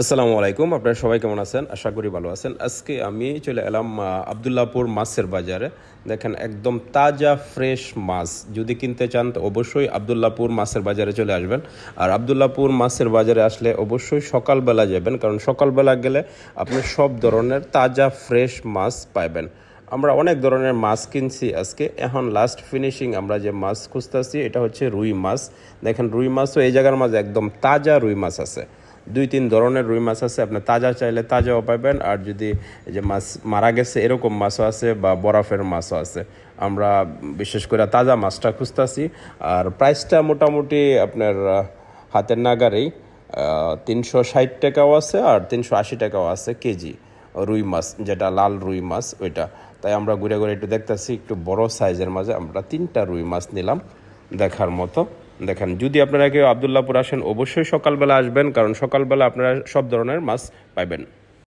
আসসালামু আলাইকুম, আপনারা সবাই কেমন আছেন? আশা করি ভালো আছেন। আজকে আমি চলে এলাম আবদুল্লাপুর মাছের বাজারে। দেখেন, একদম তাজা, ফ্রেশ মাছ। যদি কিনতে চান, তো অবশ্যই আবদুল্লাপুর মাছের বাজারে চলে আসবেন। আর আবদুল্লাপুর মাছের বাজারে আসলে অবশ্যই সকালবেলা যাবেন, কারণ সকালবেলা গেলে আপনি সব ধরনের তাজা, ফ্রেশ মাছ পাইবেন। আমরা অনেক ধরনের মাছ কিনছি আজকে। এখন লাস্ট ফিনিশিং আমরা যে মাছ খুঁজতেছি, এটা হচ্ছে রুই মাছ। দেখেন, রুই মাছও এই জায়গার মাঝে একদম তাজা রুই মাছ আছে। দুই তিন ধরনের রুই মাছ আছে। আপনি তাজা চাইলে তাজাও পাবেন আর যদি যে মাছ মারা গেছে, এরকম মাছও আছে বা বরফের মাছও আছে। আমরা বিশেষ করে তাজা মাছটা খুঁজতেছি। আর প্রাইসটা মোটামুটি আপনার হাতের নাগারেই তিনশো ষাট টাকাও আছে আর তিনশো আশি টাকাও আছে কেজি রুই মাছ, যেটা লাল রুই মাছ ওইটা। তাই আমরা ঘুরে ঘুরে একটু দেখতেছি, একটু বড় সাইজের মাঝে আমরা তিনটা রুই মাছ নিলাম দেখার মতো। দেখেন, যদি আপনারা কেউ আবদুল্লাপুর আসেন, অবশ্যই সকালবেলা আসবেন, কারণ সকালবেলা আপনারা সব ধরনের মাছ পাইবেন।